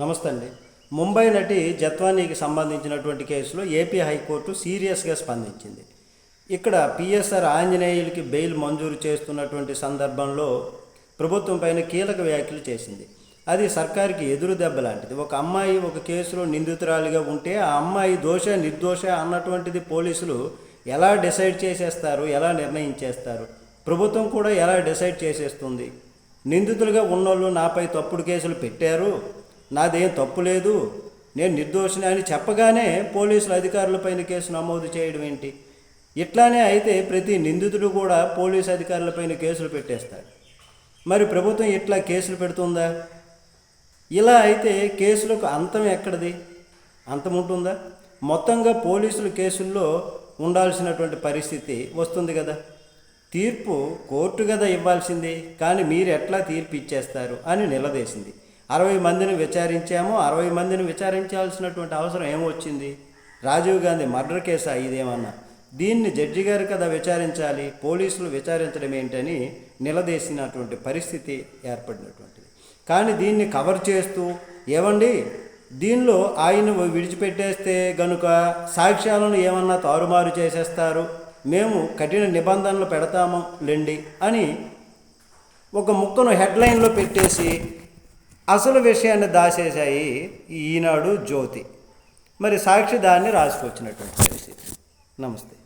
నమస్తే అండి ముంబై నటి జత్వానీకి సంబంధించినటువంటి కేసులో ఏపీ హైకోర్టు సీరియస్గా స్పందించింది. ఇక్కడ పిఎస్ఆర్ ఆంజనేయులకి బెయిల్ మంజూరు చేస్తున్నటువంటి సందర్భంలో ప్రభుత్వం పైన కీలక వ్యాఖ్యలు చేసింది. అది సర్కారుకి ఎదురు దెబ్బ లాంటిది. ఒక అమ్మాయి ఒక కేసులో నిందితురాలిగా ఉంటే ఆ అమ్మాయి దోష నిర్దోష అన్నటువంటిది పోలీసులు ఎలా డిసైడ్ చేసేస్తారు? ఎలా నిర్ణయించేస్తారు ప్రభుత్వం కూడా ఎలా డిసైడ్ చేసేస్తుంది? నిందితులుగా ఉన్నోళ్ళు నాపై తప్పుడు కేసులు పెట్టారు. నాదేం తప్పు లేదు. నేను నిర్దోషిని అని చెప్పగానే పోలీసులు అధికారులపైన కేసు నమోదు చేయడం ఏంటి? ఇట్లానే అయితే ప్రతి నిందితుడు కూడా పోలీసు అధికారులపైన కేసులు పెట్టేస్తాడు. మరి ప్రభుత్వం ఇట్లా కేసులు పెడుతుందా? ఇలా అయితే కేసులకు అంతం ఎక్కడిది? అంతం ఉంటుందా? మొత్తంగా పోలీసుల కేసుల్లో ఉండాల్సినటువంటి పరిస్థితి వస్తుంది కదా. తీర్పు కోర్టు కదా ఇవ్వాల్సింది. కానీ మీరు ఎట్లా తీర్పు ఇచ్చేస్తారు అని నిలదీసింది. అరవై మందిని విచారించాము. అరవై మందిని విచారించాల్సినటువంటి అవసరం ఏమొచ్చింది? రాజీవ్ గాంధీ మర్డర్ కేసా ఇదేమన్నా? దీన్ని జడ్జి గారు కదా విచారించాలి పోలీసులు విచారించడం ఏంటని నిలదీసినటువంటి పరిస్థితి ఏర్పడినటువంటిది. కానీ దీన్ని కవర్ చేస్తూ ఏమండి? దీనిలో ఆయన విడిచిపెట్టేస్తే గనుక సాక్ష్యాలను ఏమన్నా తారుమారు చేసేస్తారు? మేము కఠిన నిబంధనలు పెడతాము లెండి అని ఒక ముక్కను హెడ్లైన్లో పెట్టేసి అసలు విషయాన్ని దాచేశాయి ఈనాడు జ్యోతి. మరి సాక్షి దాన్ని రాసుకొచ్చినటువంటి పరిస్థితి నమస్తే.